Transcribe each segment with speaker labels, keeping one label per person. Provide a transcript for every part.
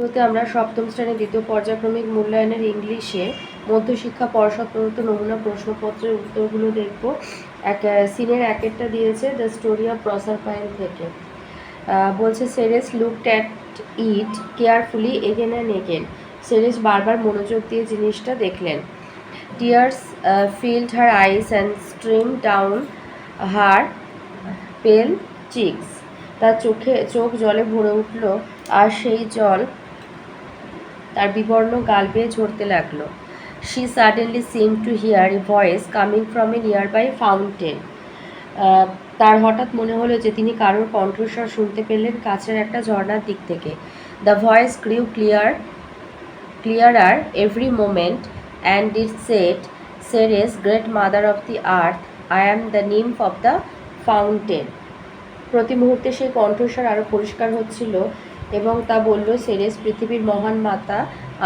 Speaker 1: ভিডিওতে আমরা সপ্তম শ্রেণির দ্বিতীয় পর্যায়ক্রমিক মূল্যায়নের ইংলিশে মধ্যশিক্ষা পর্ষদ প্রদত্ত নমুনা প্রশ্নপত্রের উত্তরগুলো দেখব। এক সিনের এক একটা দিয়েছে the story of Proserpine থেকে। বলছে Ceres look at it carefully again and again Ceres বারবার মনোযোগ দিয়ে জিনিসটা দেখলেন। Tears filled her eyes and stream down her pale cheeks তার চোখে, চোখ জলে ভরে উঠল, আর সেই জল তার বিবর্ণ গাল বেয়ে ঝরতে লাগল। She suddenly seem to hear a voice coming from a nearby fountain তার হঠাৎ মনে হলো যে তিনি কারোর কণ্ঠস্বর শুনতে পেলেন কাছের একটা ঝর্ণার দিক থেকে। The voice grew clear clearer every moment and it said Ceres great mother of the earth I am the nymph of the fountain প্রতি মুহূর্তে সেই কণ্ঠস্বর আরও পরিষ্কার হচ্ছিল। এবং তা বলল, সেরেস, পৃথিবীর মহান মাতা,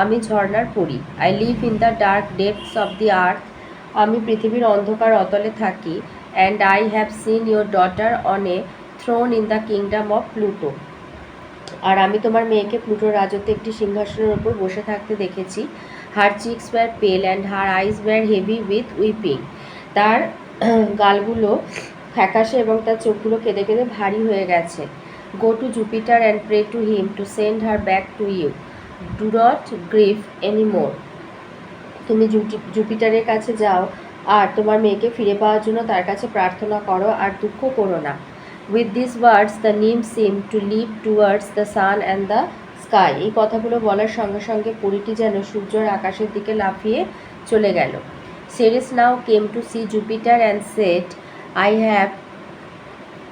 Speaker 1: আমি ঝর্ণার পড়ি I live in the dark depths of the earth আমি পৃথিবীর অন্ধকার অতলে থাকি। And I have seen your daughter on a throne in the kingdom of Pluto আর আমি তোমার মেয়েকে প্লুটোর রাজত্বে একটি সিংহাসনের ওপর বসে থাকতে দেখেছি। Her cheeks were pale and her eyes were heavy with weeping তার গালগুলো ফ্যাকাশে এবং তার চোখগুলো কেঁদে কেঁদে ভারী হয়ে গেছে। Go to Jupiter and pray to him to send back to you do not grieve any more তুমি জুপিটারের কাছে যাও, আর তোমার মেয়েকে ফিরে পাওয়ার জন্য তার কাছে প্রার্থনা করো আর দুঃখ করো না। With this words the nymph seem to leap towards the sun and the sky এই কথাগুলো বলার সঙ্গে সঙ্গে পুরীটি যেন সূর্যর আকাশের দিকে লাফিয়ে চলে গেল। Ceres now came to see Jupiter and said I have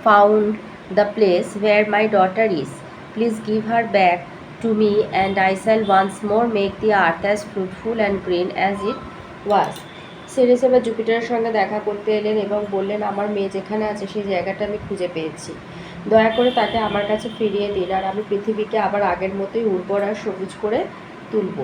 Speaker 1: found the place where my daughter is please give her back to me and I shall once more make the earth as fruitful and green as it was Ceres এবার জুপিটারের সঙ্গে দেখা করতে এলেন এবং বললেন, আমার মেয়ে যেখানে আছে সেই জায়গাটা আমি খুঁজে পেয়েছি। দয়া করে তাকে আমার কাছে ফিরিয়ে দিন আর আমি পৃথিবীকে আবার আগের মতোই উর্বর আর সবুজ করে তুলব।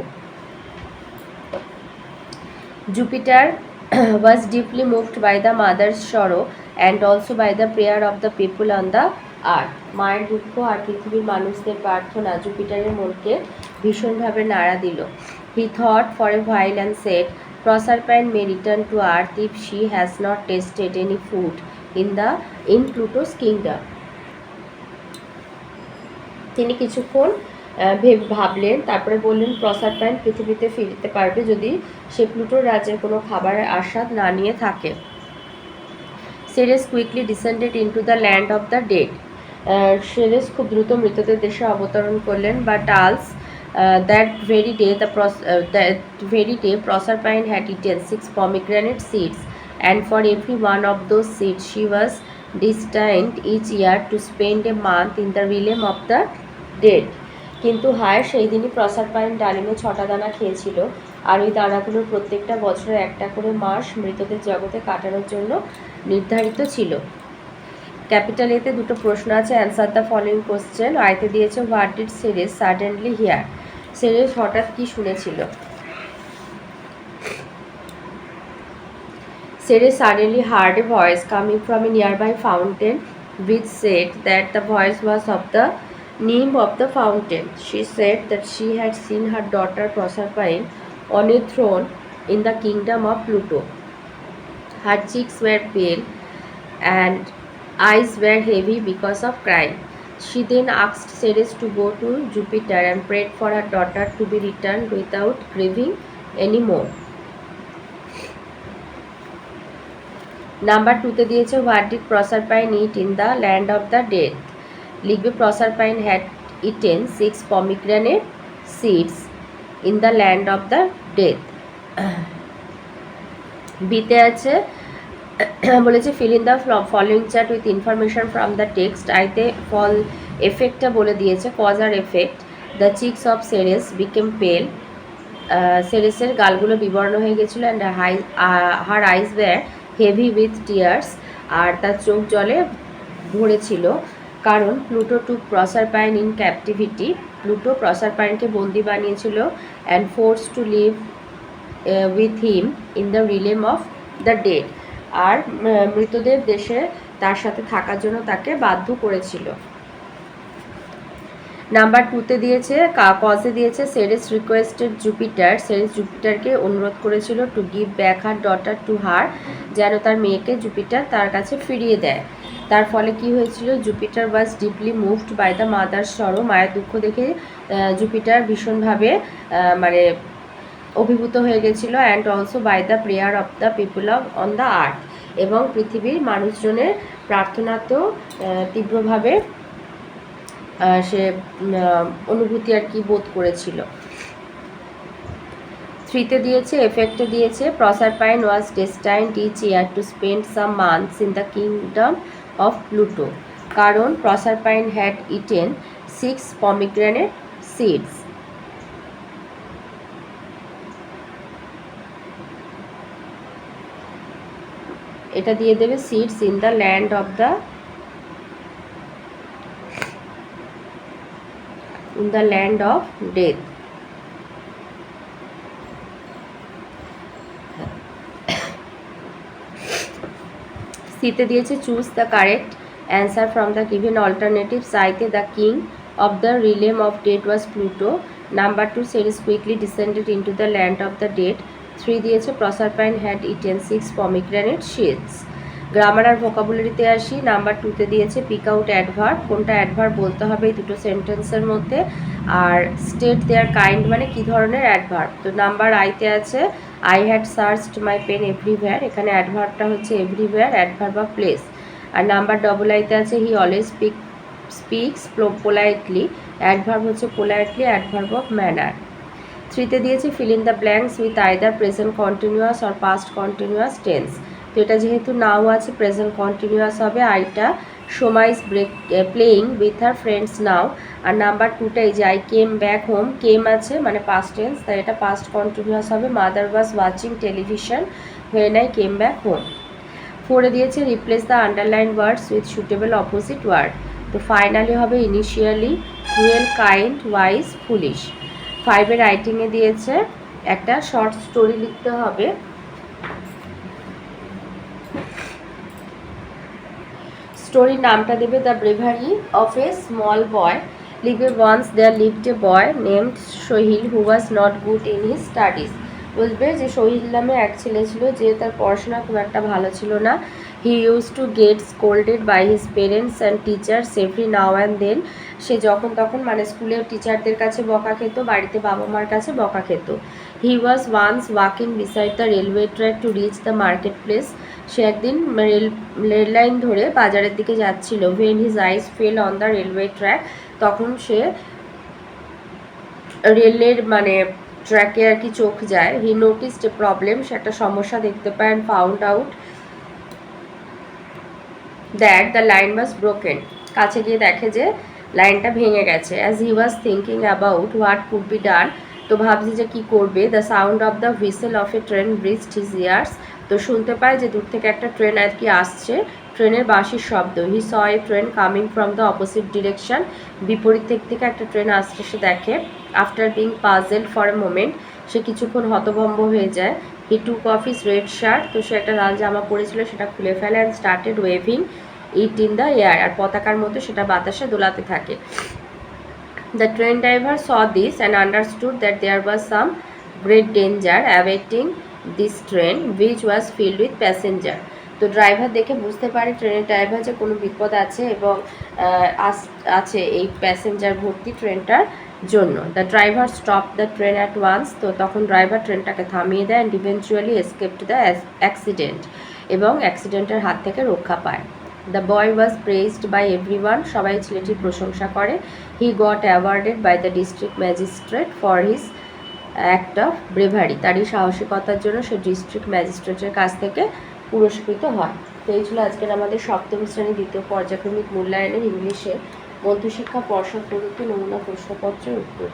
Speaker 1: Jupiter was deeply moved by the mother's sorrow and also by the prayer of the people on the earth মায়ের দুঃখ আর পৃথিবীর মানুষদের প্রার্থনা জুপিটারের মনকে ভীষণভাবে নাড়া দিল he thought for a while and said Proserpine may return to earth if she has not tasted any food in the in Pluto's kingdom তিনি কিছুক্ষণ ভেব, ভাবলেন, তারপরে বললেন প্রসারপাইন পৃথিবীতে ফিরতে পারবে যদি সে প্লুটোর রাজ্যের কোনো খাবারের আস্বাদ না নিয়ে থাকে। Ceres quickly descended into the land of the dead. Ceres খুব দ্রুত মৃতদের দেশে অবতরণ করলেন but alas that very day the that very day Proserpine had eaten six pomegranate seeds, and for every one of those seeds she was destined each year to spend a month in the realm of the dead কিন্তু হায় সেই দিনই প্রসাদ pine ডালিমে ছটা দানা খেয়েছিল। আর ওই দানাগুলোর প্রত্যেকটা বছরে একটা করে মাস মৃতদের জগতে কাটানোর জন্য নির্ধারিত ছিল। ক্যাপিটাল এতে দুটো প্রশ্ন আছে। Answer the following question. আয়তে দিয়েছে what did Ceres suddenly hear? Ceres হঠাৎ কি শুনেছিল? Sere suddenly heard a voice coming from a nearby fountain, which said that the voice was of the nymph of the fountain. She said that she had seen her daughter Proserpine on a throne in the kingdom of Pluto. Her cheeks were pale and eyes were heavy because of crying. She then asked Ceres to go to Jupiter and prayed for her daughter to be returned without grieving any more. Number টুতে দিয়েছে what did Proserpine eat in the land of the death লিখবে Proserpine had eaten six pomegranate seeds in the land of the death বিতে আছে, বলেছে fill in the following chart with information from the text আইতে ফল এফেক্টটা বলে দিয়েছে cause R effect the cheeks of Ceres became pale সেরেসের গালগুলো বিবর্ণ হয়ে গেছিল and high her eyes were heavy with tears আর তার চোখ জলে ভরেছিল। কারণ Pluto to Proserpine in captivity, Pluto প্রসারপাইনকে বন্দি বানিয়েছিল and force to live with him in the realm of the dead আর মৃতদেব দেশে তার সাথে থাকার জন্য তাকে বাধ্য করেছিল। নাম্বার টুতে দিয়েছে কজে দিয়েছে সেরেস রিকোয়েস্টেড জুপিটার সেরেস জুপিটারকে অনুরোধ করেছিল to give back her daughter to her যেন তার মেয়েকে জুপিটার তার কাছে ফিরিয়ে দেয়। তার ফলে কি হয়েছিল? Jupiter was deeply moved by the mother sorrow মায়ের দুঃখ দেখে জুপিটার ভীষণভাবে মানে অভিভূত হয়ে গেছিল and also by the prayer of the people of on the earth এবং পৃথিবীর মানুষজনের প্রার্থনাতেও তীব্রভাবে সে অনুভূতি আর কি বোধ করেছিল। থ্রিতে দিয়েছে, এফেক্টে দিয়েছে Proserpine was destined each year to spend some months in the kingdom of Pluto. কারণ Proserpine had eaten six pomegranate seeds. এটা দিয়ে দেবে seeds in the land of the in the land of death সিতে দিয়েছে choose the correct answer from the given alternative সাইতে the king of the realm of death was Pluto number two Ceres quickly descended into the land of the death three দিয়েছে Proserpine had eaten six pomegranate seeds grammar আর ভোকাবুলারিতে আসি number টুতে দিয়েছে pick out adverb কোনটা adverb বলতে হবে এই দুটো সেন্টেন্সের মধ্যে, আর স্টেট দেয়ার কাইন্ড মানে কি ধরনের অ্যাডভার্ব তো নাম্বার আইতে আছে I had searched my pen everywhere এখানে অ্যাডভার্বটা হচ্ছে এভরিওয়্যার অ্যাডভার্ব অফ প্লেস আর নাম্বার ডবল আইতে আছে he always speak speaks politely adverb হচ্ছে পোলাইটলি অ্যাডভার্ব অফ ম্যানার থ্রিতে দিয়েছি fill in the blanks with either present continuous or past continuous tense এটা যেহেতু নাও আছে প্রেজেন্ট কন্টিনিউয়াস হবে আইটা Soma is break playing with her friends now R number টুটা এই যে I came back home came আছে মানে পাস্ট টেন্স তাই এটা পাস্ট কন্টিনিউয়াস হবে। Mother was watching television when I came back home ফোরে দিয়েছে replace the underline words with suitable opposite word তো ফাইনালি হবে initially cruel kind wise foolish ফাইভের রাইটিংয়ে দিয়েছে, একটা শর্ট স্টোরি লিখতে হবে। স্টোরির নামটা দেবে the bravery of a small boy লিখবে once there lived a boy named Sohil who was not good in his studies বলবে যে সোহিল নামে এক ছেলে ছিল যে তার পড়াশোনা খুব একটা ভালো ছিল না। He use to get scolded by his parents and teachers every now and then সে যখন তখন মানে স্কুলের টিচারদের কাছে বকা খেত, বাড়িতে বাবা মার কাছে বকা খেত। He was once walking beside the railway track to reach the market place সে একদিন রেল রেল লাইন ধরে বাজারের দিকে যাচ্ছিল। When his eyes fell on the railway track তখন সে রেলের মানে ট্র্যাকে আর কি চোখ যায়। হি নোটিসড এ প্রবলেম সে একটা সমস্যা দেখতে পায় and found out that the line was broken কাছে গিয়ে দেখে যে লাইনটা ভেঙে গেছে। As he was thinking about what could be done তো ভাবছি যে কী করবে। The sound of the whistle of a train reached his ears তো শুনতে পায় যে দূর থেকে একটা ট্রেন আর কি আসছে। ট্রেনের বাঁশির শব্দ। He saw a train coming from the opposite direction বিপরীত দিক থেকে একটা ট্রেন আসছে, সে দেখে। After being puzzled for a moment সে কিছুক্ষণ হতভম্ব হয়ে যায়। He took off red shirt তো সে একটা লাল জামা পরেছিল, সেটা খুলে ফেলে and started waving it in the air আর পতাকার মতো সেটা বাতাসে দোলাতে থাকে। The train driver saw this and understood that there was some great danger awaiting this train which was filled with passenger তো ড্রাইভার দেখে বুঝতে পারে ট্রেনের ড্রাইভার যে কোনো বিপদ আছে এবং আছে এই প্যাসেঞ্জার ভর্তি ট্রেনটার জন্য। The driver stop the train at once তো তখন ড্রাইভার ট্রেনটাকে থামিয়ে দেয় and eventually escaped the accident এবং অ্যাক্সিডেন্টের হাত থেকে রক্ষা পায়। The boy was praised by every সবাই ছেলেটির প্রশংসা করে। He got awarded by the district magistrate for his act of bravery তারই সাহসিকতার জন্য সে ডিস্ট্রিক্ট ম্যাজিস্ট্রেটের কাছ থেকে পুরস্কৃত হয়। তো এই ছিল আজকের আমাদের সপ্তম শ্রেণি দ্বিতীয় পর্যায়ক্রমিক মূল্যায়নের ইংলিশে মধ্যশিক্ষা পর্ষদ প্রদত্ত নমুনা প্রশ্নপত্রের উত্তর।